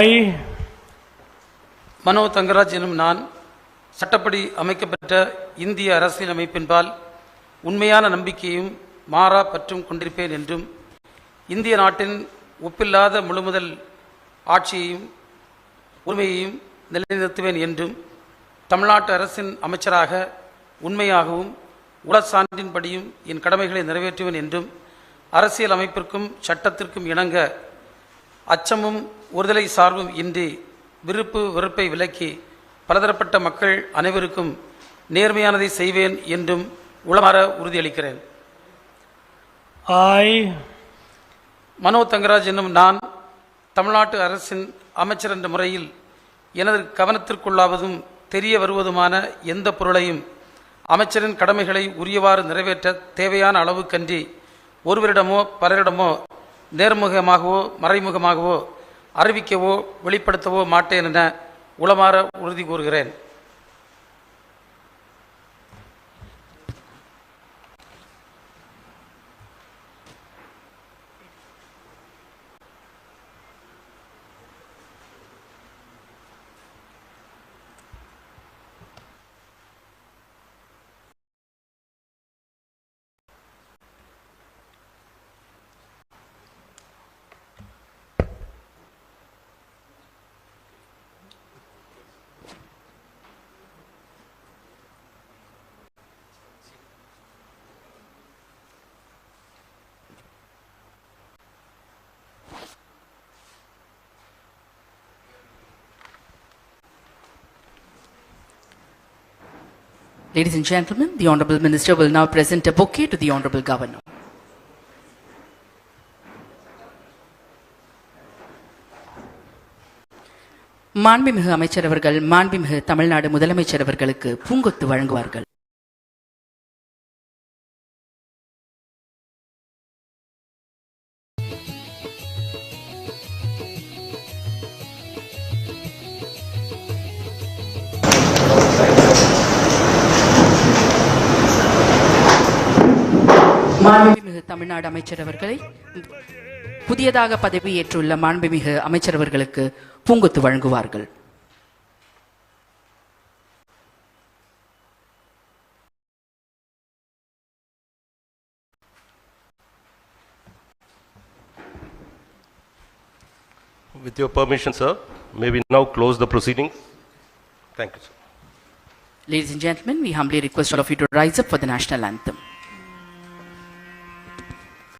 ஐ மனோ தங்கராஜ் எனும் நான் சட்டப்படி அமைக்கப்பட்ட இந்திய அரசியல் அமைப்பின்பால் உண்மையான நம்பிக்கையும் மாறா பற்றும் கொண்டிருப்பேன் என்றும் இந்திய நாட்டின் ஒப்பில்லாத முழுமுதல் ஆட்சியையும் உரிமையையும் நிலைநிறுத்துவேன் என்றும் தமிழ்நாட்டு அரசின் அமைச்சராக உண்மையாகவும் உளச்சான்றின்படியும் என் கடமைகளை நிறைவேற்றுவேன் என்றும் அரசியல் அமைப்பிற்கும் சட்டத்திற்கும் இணங்க அச்சமும் ஒருதலை சார்பும் இன்றி விருப்பு வெறுப்பை விலக்கி பலதரப்பட்ட மக்கள் அனைவருக்கும் நேர்மையானதை செய்வேன் என்றும் உளமாற உறுதியளிக்கிறேன். I, மனோ தங்கராஜ் என்னும் நான் தமிழ்நாட்டு அரசின் அமைச்சர் என்ற முறையில் எனது கவனத்திற்குள்ளாவதும் தெரிய வருவதுமான எந்த பொருளையும் அமைச்சரின் கடமைகளை உரியவாறு நிறைவேற்ற தேவையான அளவுக்கன்றி ஒருவரிடமோ பலரிடமோ நேர்முகமாகவோ மறைமுகமாகவோ அறிவிக்கவோ வெளிப்படுத்தவோ மாட்டேன் என உளமாற உறுதி கூறுகிறேன். Ladies and gentlemen, the Honorable Minister will now present a bouquet to the Honorable Governor. மாண்புமிகு அமைச்சர் அவர்கள் மாண்புமிகு தமிழ்நாடு முதலமைச்சர் அவர்களுக்கு பூங்கொத்து வழங்குவார்கள் மாண்புமிகு தமிழ்நாடு அமைச்சர் அவர்களை புதியதாக பதவியேற்றுள்ள மாண்புமிகு அமைச்சர் அவர்களுக்கு பூங்கொத்து வழங்குவார்கள் With your permission, sir, may we now close the proceedings? Thank you, sir. Ladies and gentlemen, we humbly request all of you to rise up for the national anthem.